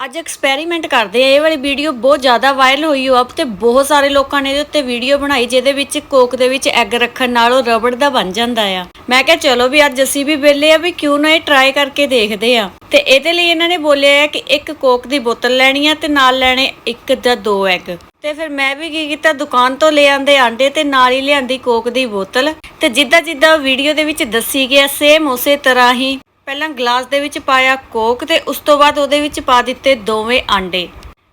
ਅੱਜ ਐਕਸਪੈਰੀਮੈਂਟ ਕਰਦੇ ਆ। ਇਹ ਵਾਲੀ ਵੀਡੀਓ ਬਹੁਤ ਜ਼ਿਆਦਾ ਵਾਇਰਲ ਹੋਈ ਹੋ ਅਬ ਤੇ ਬਹੁਤ ਸਾਰੇ ਲੋਕਾਂ ਨੇ ਇਹਦੇ ਉੱਤੇ ਵੀਡੀਓ ਬਣਾਈ, ਜਿਹਦੇ ਵਿੱਚ ਕੋਕ ਦੇ ਵਿੱਚ ਐਗ ਰੱਖਣ ਨਾਲ ਉਹ ਰਬੜ ਦਾ ਬਣ ਜਾਂਦਾ ਆ। ਮੈਂ ਕਿਹਾ, ਚਲੋ ਵੀ ਅੱਜ ਅਸੀਂ ਵੀ ਵਿਹਲੇ ਆ, ਵੀ ਕਿਉਂ ਨਾ ਇਹ ਟਰਾਈ ਕਰਕੇ ਦੇਖਦੇ ਆ। ਤੇ ਇਹਦੇ ਲਈ ਇਹਨਾਂ ਨੇ ਬੋਲਿਆ ਕਿ ਇੱਕ ਕੋਕ ਦੀ ਬੋਤਲ ਲੈਣੀ ਆ ਤੇ ਨਾਲ ਲੈਣੇ ਇੱਕ ਜਾਂ ਦੋ ਐਗ ਤੇ ਫਿਰ ਮੈਂ ਵੀ ਕੀ ਕੀਤਾ, ਦੁਕਾਨ ਤੋਂ ਲੈ ਆਂਦੇ ਆਂਡੇ ਤੇ ਨਾਲ ਹੀ ਲਿਆਂਦੀ ਕੋਕ ਦੀ ਬੋਤਲ। ਤੇ ਜਿੱਦਾਂ ਜਿੱਦਾਂ ਵੀਡੀਓ ਦੇ ਵਿੱਚ ਦੱਸੀ ਗਿਆ ਸੇਮ ਉਸੇ ਤਰ੍ਹਾਂ ਹੀ ਪਹਿਲਾਂ ਗਲਾਸ ਦੇ ਵਿੱਚ ਪਾਇਆ ਕੋਕ ਤੇ ਉਸ ਤੋਂ ਬਾਅਦ ਉਹਦੇ ਵਿੱਚ ਪਾ ਦਿੱਤੇ ਦੋਵੇਂ ਆਂਡੇ।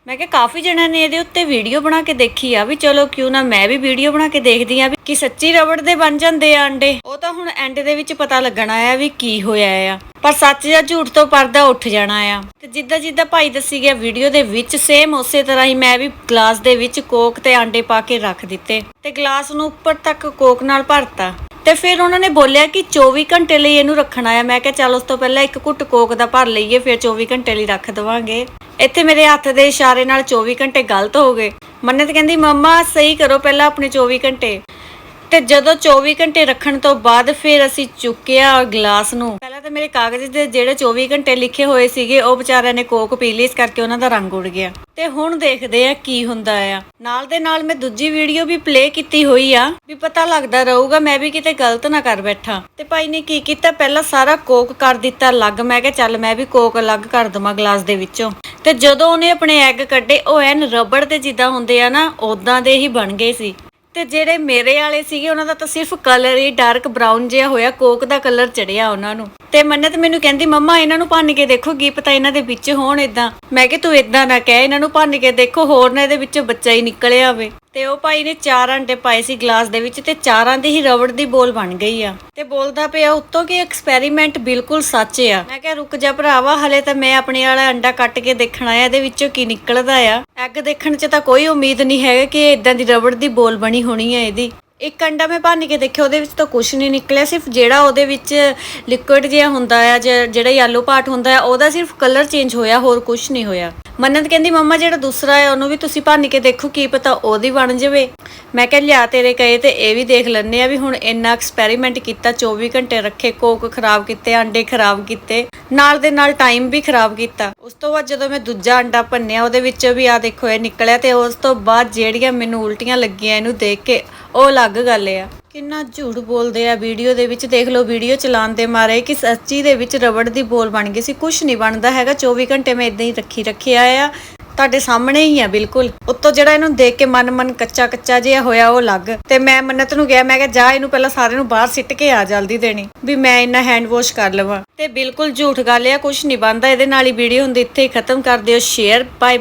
ਮੈਂ ਕਿਹਾ ਕਾਫੀ ਜਣਾਂ ਨੇ ਇਹਦੇ ਉੱਤੇ ਵੀਡੀਓ ਬਣਾ ਕੇ ਦੇਖੀ ਆ ਵੀ ਚਲੋ ਕਿਉਂ ਨਾ ਮੈਂ ਵੀ ਵੀਡੀਓ ਬਣਾ ਕੇ ਦੇਖਦੀ ਆ ਵੀ ਕਿ ਸੱਚੀ ਰਬੜ ਦੇ ਬਣ ਜਾਂਦੇ ਆ ਅੰਡੇ ਉਹ ਤਾਂ ਹੁਣ ਐਂਡ ਦੇ ਵਿੱਚ ਪਤਾ ਲੱਗਣਾ ਆ ਵੀ ਕੀ ਹੋਇਆ ਆ। ਪਰ ਸੱਚ ਜਾਂ ਝੂਠ ਤੋਂ ਪਰਦਾ ਉੱਠ ਜਾਣਾ ਆ। ਤੇ ਜਿੱਦਾਂ ਜਿੱਦਾਂ ਭਾਈ ਦੱਸੀ ਗਿਆ ਵੀਡੀਓ ਦੇ ਵਿੱਚ ਸੇਮ ਉਸੇ ਤਰ੍ਹਾਂ ਹੀ ਮੈਂ ਵੀ ਗਲਾਸ ਦੇ ਵਿੱਚ ਕੋਕ ਤੇ ਆਂਡੇ ਪਾ ਕੇ ਰੱਖ ਦਿੱਤੇ। ਤੇ ਗਲਾਸ ਨੂੰ ਉੱਪਰ ਤੱਕ ਕੋਕ ਨਾਲ ਭਰਤਾ। ਤੇ ਫਿਰ ਉਹਨਾਂ ਨੇ ਬੋਲਿਆ ਕਿ 24 ਘੰਟੇ ਲਈ ਇਹਨੂੰ ਰੱਖਣਾ ਆ। ਮੈਂ ਕਿਹਾ, ਚੱਲ ਉਸ ਤੋਂ ਪਹਿਲਾਂ ਇੱਕ ਘੁੱਟ ਕੋਕ ਦਾ ਭਰ ਲਈਏ, ਫਿਰ 24 ਘੰਟੇ ਲਈ ਰੱਖ ਦਵਾਂਗੇ। ਇੱਥੇ ਮੇਰੇ ਹੱਥ ਦੇ ਇਸ਼ਾਰੇ ਨਾਲ 24 ਘੰਟੇ ਗਲਤ ਹੋ ਗਏ। ਮੰਨਤ ਕਹਿੰਦੀ, ਮੰਮਾ, ਸਹੀ ਕਰੋ ਪਹਿਲਾਂ ਆਪਣੇ 24 ਘੰਟੇ। ਤੇ ਜਦੋਂ 24 ਘੰਟੇ ਰੱਖਣ ਤੋਂ ਬਾਅਦ ਫਿਰ ਅਸੀਂ ਚੁੱਕਿਆ ਗਲਾਸ ਨੂੰ। ਪਹਿਲਾਂ ਤਾਂ ਮੇਰੇ ਕਾਗਜ਼ ਦੇ ਜਿਹੜੇ 24 ਘੰਟੇ ਲਿਖੇ ਹੋਏ ਸੀਗੇ, ਉਹ ਵਿਚਾਰਿਆਂ ਨੇ ਕੋਕ ਪੀ ਲਈ ਇਸ ਕਰਕੇ ਉਹਨਾਂ ਦਾ ਰੰਗ ਉੱਡ ਗਿਆ। ਤੇ ਹੁਣ ਦੇਖਦੇ ਆ ਕੀ ਹੁੰਦਾ ਆ। ਨਾਲ ਦੇ ਨਾਲ ਮੈਂ ਦੂਜੀ ਵੀਡੀਓ ਵੀ ਪਲੇ ਕੀਤੀ ਹੋਈ ਆ, ਵੀ ਪਤਾ ਲੱਗਦਾ ਰਹੂਗਾ ਮੈਂ ਵੀ ਕਿਤੇ ਗਲਤ ਨਾ ਕਰ ਬੈਠਾ। ਤੇ ਭਾਈ ਨੇ ਕੀ ਕੀਤਾ? ਪਹਿਲਾਂ ਸਾਰਾ ਕੋਕ ਕਰ ਦਿੱਤਾ ਅਲੱਗ, ਮੈਂ ਕਿਹਾ ਚੱਲ ਮੈਂ ਵੀ ਕੋਕ ਅਲੱਗ ਕਰ ਦਵਾਂ ਗਲਾਸ ਦੇ ਵਿੱਚੋਂ। ਤੇ ਜਦੋਂ ਉਹਨੇ ਆਪਣੇ ਐਗ ਕੱਢੇ, ਉਹ ਐਨ ਰਬੜ ਦੇ ਜਿੱਦਾਂ ਹੁੰਦੇ ਆ ਨਾ ਉਦਾਂ ਦੇ ਹੀ ਬਣ ਗਏ ਸੀ। ਤੇ ਜਿਹੜੇ ਮੇਰੇ ਵਾਲੇ ਸੀਗੇ, ਉਹਨਾਂ ਦਾ ਤਾਂ ਸਿਰਫ ਕਲਰ ਹੀ ਡਾਰਕ ਬਰਾਊਨ ਜਿਹਾ ਹੋਇਆ ਕੋਕ ਦਾ ਕਲਰ ਚੜਿਆ ਉਹਨਾਂ ਨੂੰ। ਤੇ ਮੰਨਤ ਮੈਨੂੰ ਕਹਿੰਦੀ, ਮੰਮਾ, ਇਹਨਾਂ ਨੂੰ ਭੰਨ ਕੇ ਦੇਖੋ, ਕੀ ਪਤਾ ਇਹਨਾਂ ਦੇ ਵਿੱਚ ਹੋਣ ਇਦਾਂ ਮੈਂ ਕਿ ਤੂੰ ਇਦਾਂ ਨਾ ਕਹਿ, ਇਹਨਾਂ ਨੂੰ ਭੰਨ ਕੇ ਦੇਖੋ, ਹੋਰ ਨਾ ਇਹਦੇ ਵਿੱਚੋਂ ਬੱਚਾ ਹੀ ਨਿਕਲਿਆ ਹੋਵੇ ਤੇ ਉਹ ਭਾਈ ਨੇ ਚਾਰ ਅੰਡੇ ਪਾਏ ਸੀ ਗਲਾਸ ਦੇ ਵਿੱਚ ਤੇ ਚਾਰਾਂ ਦੀ ਹੀ ਰਬੜ ਦੀ ਬੋਲ ਬਣ ਗਈ ਆ। ਤੇ ਬੋਲਦਾ ਪਿਆ ਉੱਤੋਂ ਕਿ ਐਕਸਪੈਰੀਮੈਂਟ ਬਿਲਕੁਲ ਸੱਚ ਆ। ਮੈਂ ਕਿਹਾ, ਰੁਕ ਜਾ ਭਰਾਵਾ, ਹਲੇ ਤਾਂ ਮੈਂ ਆਪਣੇ ਵਾਲਾ ਅੰਡਾ ਕੱਟ ਕੇ ਦੇਖਣਾ ਆ ਇਹਦੇ ਵਿੱਚੋਂ ਕੀ ਨਿਕਲਦਾ ਆ? ਐਗ ਦੇਖਣ 'ਚ ਤਾਂ ਕੋਈ ਉਮੀਦ ਨਹੀਂ ਹੈਗਾ ਕਿ ਇਦਾਂ ਦੀ ਰਬੜ ਦੀ ਬੋਲ ਬਣੀ ਹੋਣੀ ਆ ਇਹਦੀ। ਇੱਕ ਅੰਡਾ ਮੈਂ ਭੰਨ ਕੇ ਦੇਖਿਆ, ਉਹਦੇ ਵਿੱਚ ਤਾਂ ਕੁਝ ਨਹੀਂ ਨਿਕਲਿਆ, ਸਿਰਫ ਜਿਹੜਾ ਉਹਦੇ ਵਿੱਚ ਲਿਕੁਇਡ ਜਿਹਾ ਹੁੰਦਾ ਆ, ਜ- ਜਿਹੜਾ ਯੈਲੋ ਪਾਰਟ ਹੁੰਦਾ ਆ, ਉਹਦਾ ਸਿਰਫ ਕਲਰ ਚੇਂਜ ਹੋਇਆ, ਹੋਰ ਕੁਝ ਨਹੀਂ ਹੋਇਆ। ਮੰਨਤ ਕਹਿੰਦੀ, ਮੰਮਾ, ਜਿਹੜਾ ਦੂਸਰਾ ਹੈ ਉਹਨੂੰ ਵੀ ਤੁਸੀਂ ਭੰਨ ਕੇ ਦੇਖੋ, ਕੀ ਪਤਾ ਉਹਦੀ ਬਣ ਜਾਵੇ। ਮੈਂ ਕਿਹਾ, ਲਿਆ ਤੇਰੇ ਕਹੇ ਤੇ ਇਹ ਵੀ ਦੇਖ ਲੈਣੇ ਆ ਵੀ ਹੁਣ ਇੰਨਾ ਐਕਸਪੈਰੀਮੈਂਟ ਕੀਤਾ 24 ਘੰਟੇ ਰੱਖੇ, ਕੋਕ ਖਰਾਬ ਕੀਤੇ, ਅੰਡੇ ਖਰਾਬ ਕੀਤੇ, ਨਾਲ ਦੇ ਨਾਲ ਟਾਈਮ ਵੀ ਖਰਾਬ ਕੀਤਾ। ਉਸ ਤੋਂ ਬਾਅਦ ਜਦੋਂ ਮੈਂ ਦੂਜਾ ਅੰਡਾ ਭੰਨਿਆ, ਉਹਦੇ ਵਿੱਚੋਂ ਵੀ ਆ ਦੇਖੋ, ਇਹ ਨਿਕਲਿਆ ਤੇ ਉਸ ਤੋਂ ਬਾਅਦ ਜਿਹੜੀਆਂ ਮੈਨੂੰ ਉਲਟੀਆਂ ਲੱਗੀਆਂ, ਇਹਨੂੰ ਦੇਖ ਕੇ ਉਹ ਅਲੱਗ ਗੱਲ ਆ। ਕਿੰਨਾ ਝੂਠ ਬੋਲਦੇ ਆ ਵੀਡੀਓ ਦੇ ਵਿੱਚ, ਦੇਖ ਲਓ ਵੀਡੀਓ ਚਲਾਉਣ ਦੇ ਮਾਰੇ ਕਿ ਸੱਚੀ ਦੇ ਵਿੱਚ ਰਬੜ ਦੀ ਬੋਲ ਬਣ ਗਈ ਸੀ ਕੁਝ ਨਹੀਂ ਬਣਦਾ ਹੈਗਾ 24 ਘੰਟੇ ਮੈਂ ਇਦਾਂ ਹੀ ਰੱਖੀ ਰੱਖਿਆ ਆ। ਤੁਹਾਡੇ ਸਾਹਮਣੇ ਹੀ ਆ, ਬਿਲਕੁਲ। ਉੱਤੋਂ ਜਿਹੜਾ ਇਹਨੂੰ ਦੇਖ ਕੇ ਮਨ ਮਨ ਕੱਚਾ ਕੱਚਾ ਜਿਹਾ ਹੋਇਆ, ਉਹ ਲੱਗ ਤੇ ਮੈਂ ਮੰਨਤ ਨੂੰ ਗਿਆ ਮੈਂ ਕਿਹਾ, ਜਾ ਇਹਨੂੰ ਪਹਿਲਾਂ ਸਾਰੇ ਨੂੰ ਬਾਹਰ ਸਿੱਟ ਕੇ ਆ, ਜਲਦੀ ਦੇਣੀ, ਵੀ ਮੈਂ ਇੰਨਾ ਹੈਂਡ ਵਾਸ਼ ਕਰ ਲਵਾਂ। ਤੇ ਬਿਲਕੁਲ ਝੂਠ ਗੱਲ ਆ ਕੁਝ ਨਹੀਂ ਬਣਦਾ, ਇਹਦੇ ਨਾਲ ਹੀ ਵੀਡੀਓ ਹੁੰਦੀ, ਇੱਥੇ ਹੀ ਖਤਮ ਕਰ ਦਿਓ ਸ਼ੇਅਰ ਬਾਏ